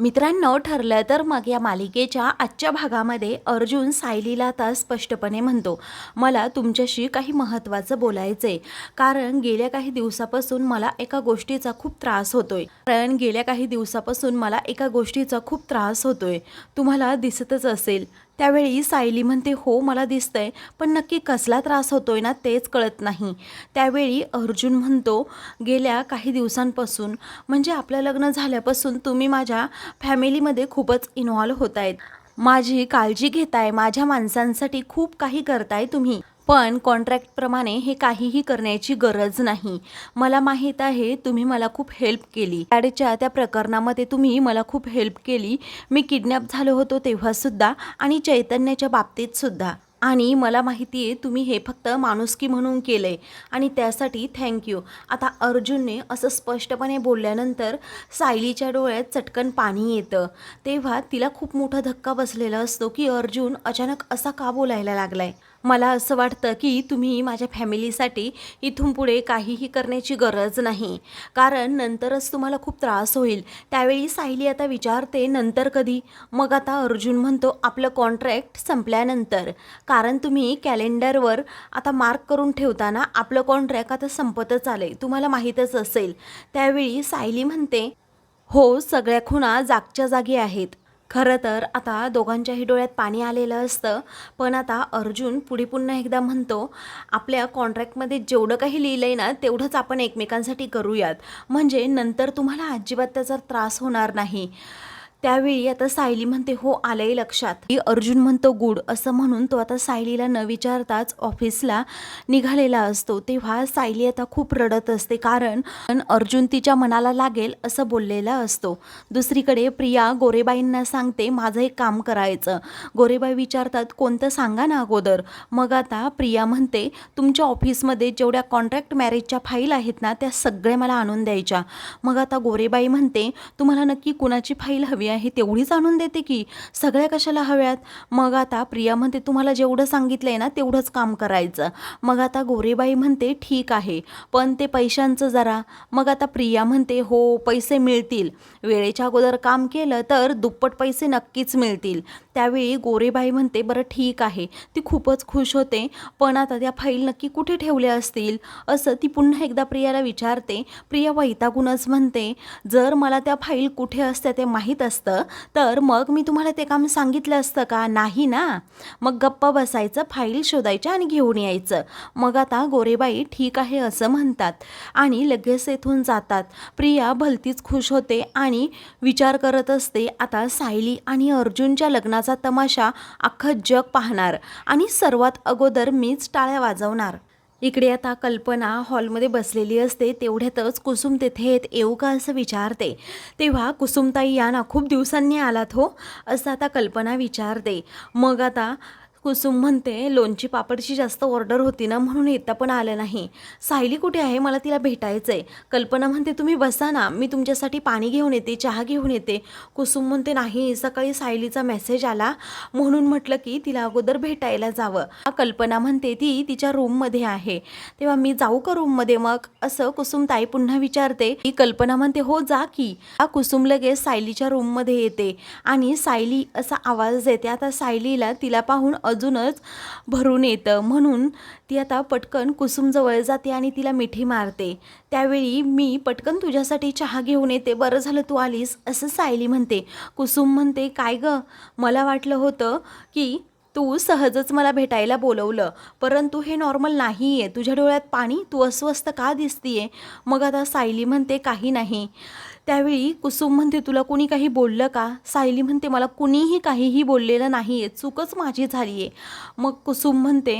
मित्रांनो ठरलं तर मग या मालिकेच्या आजच्या भागामध्ये अर्जुन सायलीला आता स्पष्टपणे म्हणतो मला तुमच्याशी काही महत्त्वाचं बोलायचं आहे कारण गेल्या काही दिवसापासून मला एका गोष्टीचा खूप त्रास होतोय. कारण गेल्या काही दिवसापासून मला एका गोष्टीचा खूप त्रास होतोय. तुम्हाला दिसतच असेल त्यावेळी सायली म्हणते हो मला दिसतंय पण नक्की कसला त्रास होतोय ना तेच कळत नाही. त्यावेळी अर्जुन म्हणतो गेल्या काही दिवसांपासून म्हणजे आपलं लग्न झाल्यापासून तुम्ही माझ्या फॅमिलीमध्ये खूपच इन्व्हॉल्व होत आहेत माझी काळजी घेताय माझ्या माणसांसाठी खूप काही करताय तुम्ही. पण कॉन्ट्रॅक्टप्रमाणे हे काहीही करण्याची गरज नाही. मला माहीत आहे तुम्ही मला खूप हेल्प केली. डॅडच्या त्या प्रकरणामध्ये तुम्ही मला खूप हेल्प केली. मी किडनॅप झालो होतो तेव्हासुद्धा आणि चैतन्याच्या बाबतीतसुद्धा आणि मला माहिती आहे तुम्ही हे फक्त माणुसकी म्हणून केलं आहे आणि त्यासाठी थँक्यू आता अर्जुनने असं स्पष्टपणे बोलल्यानंतर सायलीच्या डोळ्यात चटकन पाणी येतं. तेव्हा तिला खूप मोठा धक्का बसलेला असतो की अर्जुन अचानक असा का बोलायला लागलाय? मला असं वाटतं की तुम्ही माझ्या फॅमिलीसाठी इथून पुढे काहीही करण्याची गरज नाही. कारण नंतरच तुम्हाला खूप त्रास होईल. त्यावेळी सायली आता विचारते नंतर कधी? मग आता अर्जुन म्हणतो आपलं कॉन्ट्रॅक्ट संपल्यानंतर. कारण तुम्ही कॅलेंडरवर आता मार्क करून ठेवताना आपलं कॉन्ट्रॅक्ट आता संपतच आलं आहे तुम्हाला माहीतच असेल. त्यावेळी सायली म्हणते हो सगळ्या खुणा जागच्या जागी आहेत. खरं तर आता दोघांच्याही डोळ्यात पाणी आलेलं असतं पण आता अर्जुन पुढे पुन्हा एकदा म्हणतो आपल्या कॉन्ट्रॅक्टमध्ये जेवढं काही लिहिलं आहे ना तेवढंच आपण एकमेकांसाठी करूयात. म्हणजे नंतर तुम्हाला अजिबात त्याचा त्रास होणार नाही. त्यावेळी आता सायली म्हणते हो आलंय लक्षात. की अर्जुन म्हणतो गुड. असं म्हणून तो आता सायलीला न विचारताच ऑफिसला निघालेला असतो. तेव्हा सायली आता खूप रडत असते कारण अर्जुन तिच्या मनाला लागेल असं बोललेला असतो. दुसरीकडे प्रिया गोरेबाईंना सांगते माझं एक काम करायचं. गोरेबाई विचारतात कोणतं सांगा ना अगोदर. मग आता प्रिया म्हणते तुमच्या ऑफिसमध्ये जेवढ्या कॉन्ट्रॅक्ट मॅरेजच्या फाईल आहेत ना त्या सगळ्या मला आणून द्यायच्या. मग आता गोरेबाई म्हणते तुम्हाला नक्की कुणाची फाईल हवी हे तेवढीच आणून देते की सगळ्या कशाला हव्यात? मग आता प्रिया म्हणते तुम्हाला जेवढं सांगितलंय ना तेवढंच काम करायचं. मग आता गोरेबाई म्हणते ठीक आहे पण ते पैशांचं जरा. मग आता प्रिया म्हणते हो पैसे मिळतील. वेळेच्या अगोदर काम केलं तर दुप्पट पैसे नक्कीच मिळतील. त्यावेळी गोरेबाई म्हणते बरं ठीक आहे. ती खूपच खुश होते पण आता त्या फाईल नक्की कुठे ठेवल्या असतील? असं ती पुन्हा एकदा प्रियाला विचारते. प्रिया वैतागूनच म्हणते जर मला त्या फाईल कुठे असत्या ते माहीत असतं तर मग मी तुम्हाला ते काम सांगितलं असतं का? नाही ना. मग गप्प बसायचं फाईल शोधायच्या आणि घेऊन यायचं. मग आता गोरेबाई ठीक आहे असं म्हणतात आणि लगेच येथून जातात. प्रिया भलतीच खुश होते आणि विचार करत असते आता सायली आणि अर्जुनच्या लग्नाचा तमाशा अख्खं जग पाहणार आणि सर्वात अगोदर मीच टाळ्या वाजवणार. इकडे आता कल्पना हॉलमध्ये बसलेली असते तेवढ्यातच कुसुम तेथे येत येऊ का असं विचारते. तेव्हा कुसुमताई या ना खूप दिवसांनी आलात हो असं आता कल्पना विचारते. मग आता कुसुम म्हणते लोणची पापडची जास्त ऑर्डर होती ना म्हणून येता पण आलं नाही. सायली कुठे आहे? मला तिला भेटायचं आहे कल्पना म्हणते तुम्ही बसा ना मी तुमच्यासाठी पाणी घेऊन येते चहा घेऊन येते. कुसुम म्हणते नाही सकाळी सायलीचा मेसेज आला म्हणून म्हटलं की तिला अगोदर भेटायला जावं. कल्पना म्हणते ती तिच्या रूममध्ये आहे. तेव्हा मी जाऊ का रूममध्ये मग? असं कुसुम ताई पुन्हा विचारते. ती कल्पना म्हणते हो जा की. हा कुसुम लगेच सायलीच्या रूममध्ये येते आणि सायली असा आवाज देते. आता सायलीला तिला पाहून अजूनच भरून येतं. म्हणून ती आता पटकन कुसुमजवळ जाते आणि तिला मिठी मारते. त्यावेळी मी पटकन तुझ्यासाठी चहा घेऊन येते. बरं झालं तू आलीस असं सायली म्हणते. कुसुम म्हणते काय गं? मला वाटलं होतं की तू सहजच मला भेटायला बोलवलं. परंतु हे नॉर्मल नाही आहे तुझ्या डोळ्यात पाणी? तू अस्वस्थ का दिसतीये? मग आता सायली म्हणते काही नाही. त्यावेळी कुसुम म्हणते तुला कोणी काही बोललं का? सायली म्हणते मला कुणीही काहीही बोललेलं नाही आहे चूकच माझी झाली आहे मग कुसुम म्हणते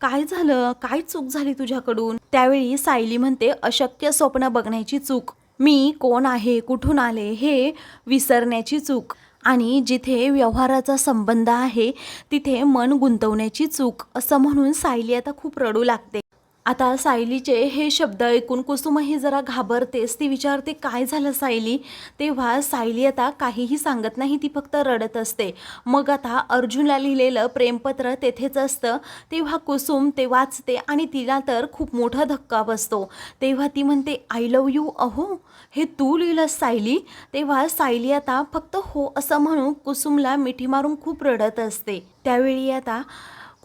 काय झालं? काय चूक झाली तुझ्याकडून? त्यावेळी सायली म्हणते अशक्य स्वप्न बघण्याची चूक. मी कोण आहे? कुठून आले? हे विसरण्याची चूक. आणि जिथे व्यवहाराचा संबंध आहे तिथे मन गुंतवण्याची चूक. असं म्हणून सायली आता खूप रडू लागते. आता सायलीचे हे शब्द ऐकून कुसुमही जरा घाबरतेस ती विचारते काय झालं सायली? तेव्हा सायली आता काहीही सांगत नाही ती फक्त रडत असते. मग आता अर्जुनला लिहिलेलं प्रेमपत्र तेथेच असतं. तेव्हा कुसुम ते वाचते आणि तिला तर खूप मोठा धक्का बसतो. तेव्हा ती म्हणते आय लव यू अहो हे तू लिहिलंस सायली? तेव्हा सायली आता फक्त हो असं म्हणून कुसुमला मिठी मारून खूप रडत असते. त्यावेळी आता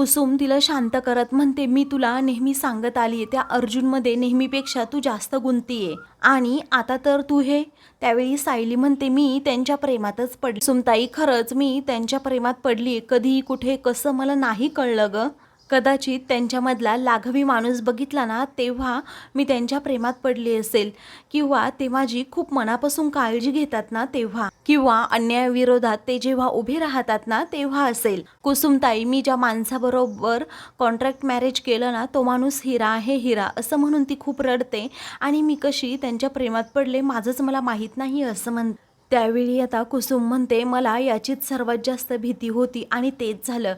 कुसुम तिला शांत करत म्हणते मी तुला नेहमी सांगत आली त्या अर्जुनमध्ये नेहमीपेक्षा तू जास्त गुंतीये आणि आता तर तू हे. त्यावेळी सायली म्हणते मी त्यांच्या प्रेमातच पडली. सुमताई खरंच मी त्यांच्या प्रेमात पडली कधी कुठे कसं मला नाही कळलं ग. कदाचित त्यांच्यामधला लाघवी माणूस बघितला ना तेव्हा मी त्यांच्या प्रेमात पडली असेल. किंवा ते माझी खूप मनापासून काळजी घेतात ना तेव्हा. किंवा अन्यायाविरोधात ते जेव्हा उभे राहतात ना तेव्हा असेल. कुसुमताई मी ज्या माणसाबरोबर कॉन्ट्रॅक्ट मॅरेज केलं ना तो माणूस हिरा आहे हिरा असं म्हणून ती खूप रडते. आणि मी कशी त्यांच्या प्रेमात पडले माझंच मला माहीत नाही असं म्हण त्यावेळी आता कुसुम म्हणते मला याचीच सर्वात जास्त भीती होती आणि तेच झालं.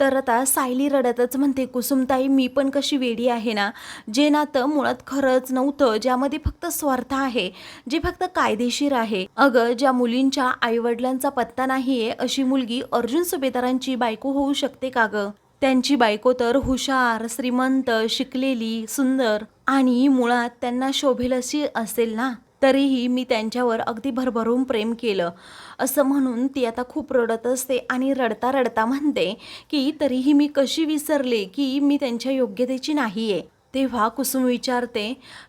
तर आता सायली रडतच म्हणते कुसुमताई मी पण कशी वेडी आहे ना? जे नातं मुळात खरंच नव्हतं ज्यामध्ये फक्त स्वार्थ आहे जे फक्त कायदेशीर आहे. अगं ज्या मुलींच्या आईवडिलांचा पत्ता नाहीये अशी मुलगी अर्जुन सुभेदारांची बायको होऊ शकते का गं? त्यांची बायको तर हुशार श्रीमंत शिकलेली सुंदर आणि मुळात त्यांना शोभेल अशी असेल ना? तरीही मी त्यांच्यावर अगदी भरभरून प्रेम केलं. असं म्हणून ती आता खूप रडत असते आणि रडता रडता म्हणते की तरीही मी कशी विसरले की मी त्यांच्या योग्यतेची नाही आहे तेव्हा कुसुम विचारते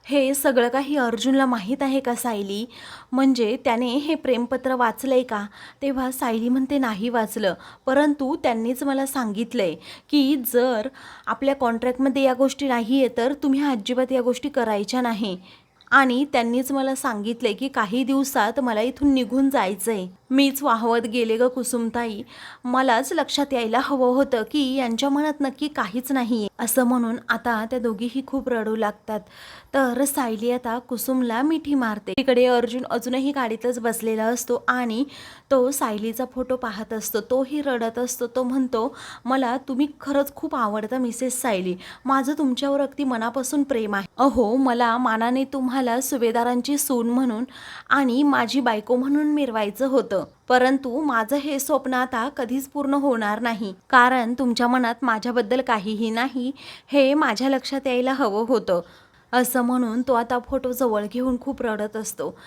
हे सगळं काही अर्जुनला माहीत आहे का सायली? म्हणजे त्याने हे प्रेमपत्र वाचलं आहे का? तेव्हा सायली म्हणते नाही वाचलं. परंतु त्यांनीच मला सांगितलं आहे की जर आपल्या कॉन्ट्रॅक्टमध्ये या गोष्टी नाही आहे तर तुम्ही अजिबात या गोष्टी करायच्या नाही. आणि त्यांनीच मला सांगितले की काही दिवसात मला इथून निघून जायचं आहे मीच वाहवत गेले ग कुसुमताई. मलाच लक्षात यायला हवं होतं की यांच्या मनात नक्की काहीच नाही असं म्हणून आता त्या दोघीही खूप रडू लागतात. तर सायली आता कुसुमला मिठी मारते. तिकडे अर्जुन अजूनही गाडीतच बसलेला असतो आणि तो सायलीचा फोटो पाहत असतो. तोही रडत असतो. तो म्हणतो मला तुम्ही खरंच खूप आवडता मिसेस सायली. माझं तुमच्यावर अगदी मनापासून प्रेम आहे. अहो मला मानाने तुम्हाला सुभेदारांची सून म्हणून आणि माझी बायको म्हणून मिरवायचं होतं. परंतु माझं हे स्वप्न आता कधीच पूर्ण होणार नाही. कारण तुमच्या मनात माझ्याबद्दल काहीही नाही हे माझ्या लक्षात यायला हवं होतं. असं म्हणून तो आता फोटो जवळ घेऊन खूप रडत असतो.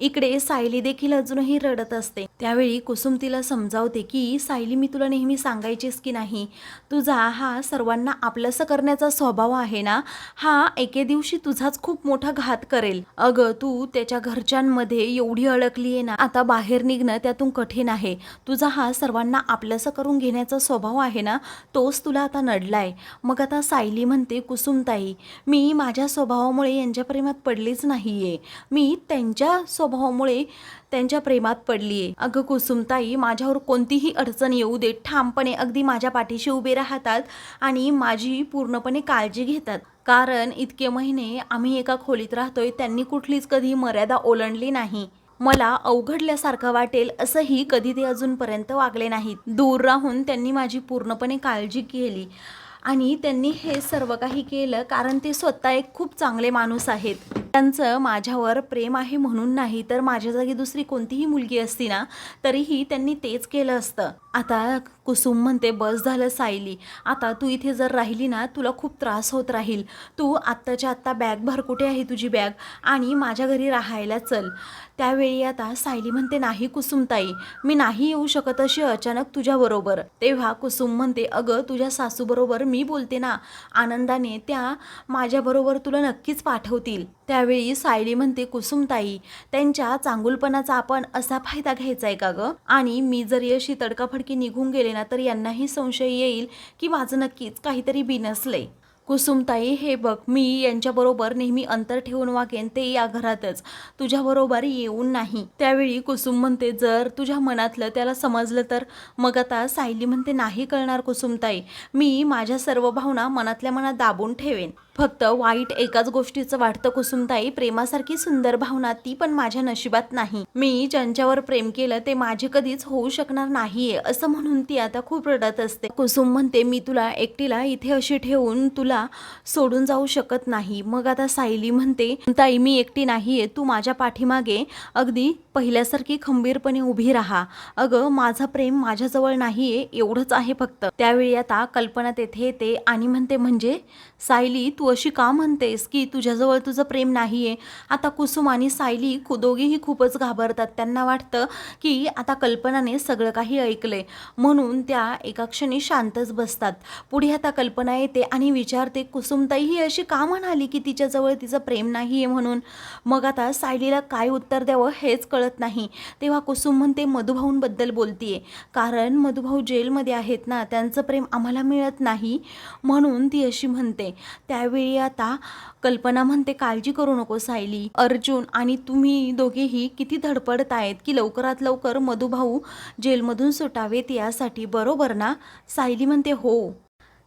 इकडे सायली देखील अजूनही रडत असते. त्यावेळी कुसुम तिला समजावते की सायली मी तुला नेहमी सांगायचीस की नाही? तुझा हा सर्वांना आपलंसं करण्याचा स्वभाव आहे ना? हा एके दिवशी तुझाच खूप मोठा घात करेल. अगं तू त्याच्या घरच्यांमध्ये एवढी अडकली आहे ना आता बाहेर निघणं त्यातून कठीण आहे. तुझा हा सर्वांना आपलंसं करून घेण्याचा स्वभाव आहे ना तोच तुला आता नडलाय. मग आता सायली म्हणते कुसुमताई मी माझ्या स्वभावामुळे यांच्या प्रेमात पडलीच नाहीये. मी त्यांच्या स्वभावामुळे त्यांच्या प्रेमात पडली आहे अगं कुसुमताई माझ्यावर कोणतीही अडचण येऊ दे ठामपणे अगदी माझ्या पाठीशी उभे राहतात आणि माझी पूर्णपणे काळजी घेतात. कारण इतके महिने आम्ही एका खोलीत राहतोय त्यांनी कुठलीच कधी मर्यादा ओलांडली नाही. मला अवघडल्यासारखं वाटेल असंही कधी ते अजूनपर्यंत वागले नाहीत. दूर राहून त्यांनी माझी पूर्णपणे काळजी केली. आणि त्यांनी हे सर्व काही केलं कारण ते स्वतः एक खूप चांगले माणूस आहेत. त्यांचं माझ्यावर प्रेम आहे म्हणून नाही तर माझ्या जागी दुसरी कोणतीही मुलगी असती ना तरीही त्यांनी तेच केलं असतं. आता कुसुम म्हणते बस झालं सायली. आता तू इथे जर राहिली ना तुला खूप त्रास होत राहील. तू आत्ताच्या आत्ता बॅग भर कुठे आहे तुझी बॅग? आणि माझ्या घरी राहायला चल. त्यावेळी आता सायली म्हणते नाही कुसुमताई मी नाही येऊ शकत अशी अचानक तुझ्याबरोबर तेव्हा कुसुम म्हणते अगं तुझ्या सासूबरोबर मी बोलते ना. आनंदाने त्या माझ्याबरोबर तुला नक्कीच पाठवतील. त्यावेळी सायली म्हणते कुसुमताई त्यांच्या चांगुलपणाचा आपण असा फायदा घ्यायचा आहे का गं? आणि मी जरी अशी तडकाफडकी निघून गेले ना तर यांनाही संशय येईल की माझं नक्कीच काहीतरी बिनसलंय कुसुमताई हे बघ मी यांच्याबरोबर नेहमी अंतर ठेवून वागेन ते या घरातच. तुझ्याबरोबर येऊन नाही. त्यावेळी कुसुम म्हणते जर तुझ्या मनातलं त्याला समजलं तर मग आता सायली म्हणते नाही कळणार कुसुमताई. मी माझ्या सर्व भावना मनातल्या मनात दाबून ठेवेन. फक्त वाईट एकाच गोष्टीचं वाटतं कुसुमताई प्रेमासारखी सुंदर भावना ती पण माझ्या नशिबात नाही. मी ज्यांच्यावर प्रेम केलं ते माझे कधीच होऊ शकणार नाहीये असं म्हणून ती आता खूप रडत असते. कुसुम म्हणते मी तुला एकटीला इथे अशी ठेवून तुला सोडून जाऊ शकत नाही. मग आता सायली म्हणते ताई मी एकटी नाहीये तू माझ्या पाठीमागे अगदी पहिल्यासारखी खंबीरपणे उभी राहा. अगं माझं प्रेम माझ्याजवळ नाहीये एवढंच आहे फक्त. त्यावेळी आता कल्पना तेथे येते आणि म्हणते म्हणजे? सायली तू अशी का म्हणतेस की तुझ्याजवळ तुझं प्रेम नाही आहे आता कुसुम आणि सायली खु दोघेही खूपच घाबरतात. त्यांना वाटतं की आता कल्पनाने सगळं काही ऐकलंय. म्हणून त्या एका क्षणी शांतच बसतात. पुढे आता कल्पना येते आणि विचारते कुसुमताई ही अशी का म्हणाली की तिच्याजवळ तिचं प्रेम नाही आहे म्हणून? मग आता सायलीला काय उत्तर द्यावं हेच कळत नाही. तेव्हा कुसुम म्हणते मधुभाऊंबद्दल बोलतीये. कारण मधुभाऊ जेलमध्ये आहेत ना त्यांचं प्रेम आम्हाला मिळत नाही. म्हणून ती अशी म्हणते. त्या त्यावेळी आता कल्पना म्हणते काळजी करू नको सायली अर्जुन आणि तुम्ही दोघेही किती धडपडत आहेत की लवकरात लवकर मधुभाऊ जेलमधून सुटावेत यासाठी बरोबर ना? सायली म्हणते हो.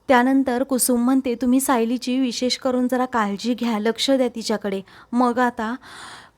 त्यानंतर कुसुम म्हणते तुम्ही सायलीची विशेष करून जरा काळजी घ्या लक्ष द्या तिच्याकडे. मग आता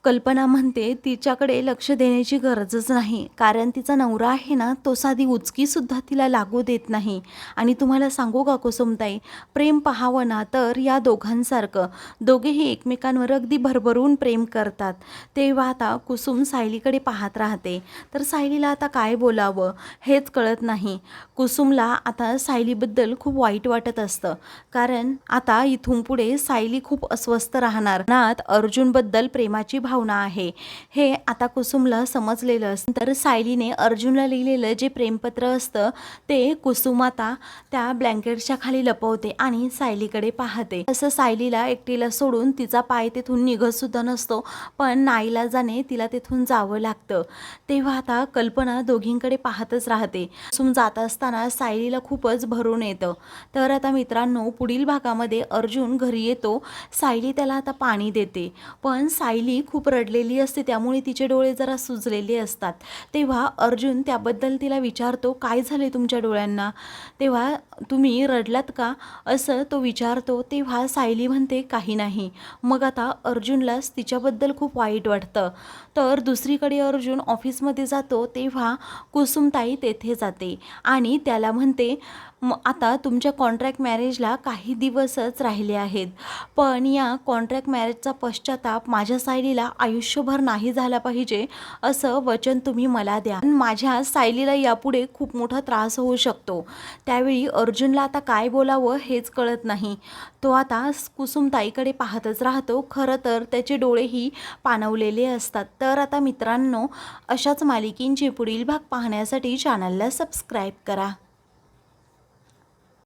कल्पना म्हणते तिच्याकडे लक्ष देण्याची गरजच नाही. कारण तिचा नवरा आहे ना तो साधी उचकीसुद्धा तिला लागू देत नाही. आणि तुम्हाला सांगू का कुसुमताई? प्रेम पाहावं ना तर या दोघांसारखं. दोघेही एकमेकांवर अगदी भरभरून प्रेम करतात. तेव्हा आता कुसुम सायलीकडे पाहत राहते. तर सायलीला आता काय बोलावं? हेच कळत नाही. कुसुमला आता सायलीबद्दल खूप वाईट वाटत असतं. कारण आता इथून पुढे सायली खूप अस्वस्थ राहणार. नात अर्जुनबद्दल प्रेमाची भावना आहे. हे आता कुसुमला समजलेलं असतं. तर सायलीने अर्जुनला लिहिलेलं जे प्रेमपत्र असतं ते कुसुम आता त्या ब्लँकेटच्या खाली लपवते आणि सायलीकडे पाहते. तसं सायलीला एकटीला सोडून तिचा पाय तिथून निघत सुद्धा नसतो पण नाईला जाणे तिला तिथून जावं लागतं. तेव्हा आता कल्पना दोघींकडे पाहतच राहते. कुसुम जात असताना सायलीला खूपच भरून येतं. तर आता मित्रांनो पुढील भागामध्ये अर्जुन घरी येतो. सायली त्याला आता पाणी देते. पण सायली खूप खूप रडलेली असते त्यामुळे तिचे डोळे जरा सुजलेले असतात. तेव्हा अर्जुन त्याबद्दल तिला विचारतो काय झाले तुमच्या डोळ्यांना? तेव्हा तुम्ही रडलात का? असं तो विचारतो. तेव्हा सायली म्हणते काही नाही. मग आता अर्जुनलाच तिच्याबद्दल खूप वाईट वाटतं. तर दुसरीकडे अर्जुन ऑफिसमध्ये जातो तेव्हा कुसुमताई तेथे जाते आणि त्याला म्हणते म आता तुमच्या कॉन्ट्रॅक्ट मॅरेजला काही दिवसच राहिले आहेत. पण या कॉन्ट्रॅक्ट मॅरेजचा पश्चाताप माझ्या सायलीला आयुष्यभर नाही झाला पाहिजे असं वचन तुम्ही मला द्या. माझ्या सायलीला यापुढे खूप मोठा त्रास होऊ शकतो. त्यावेळी अर्जुनला आता काय बोलावं हेच कळत नाही. तो आता कुसुमताईकडे पाहतच राहतो. खरं तर त्याचे डोळेही पाणवलेले असतात. तर आता मित्रांनो अशाच मालिकींचे पुढील भाग पाहण्यासाठी चॅनलला सबस्क्राईब करा.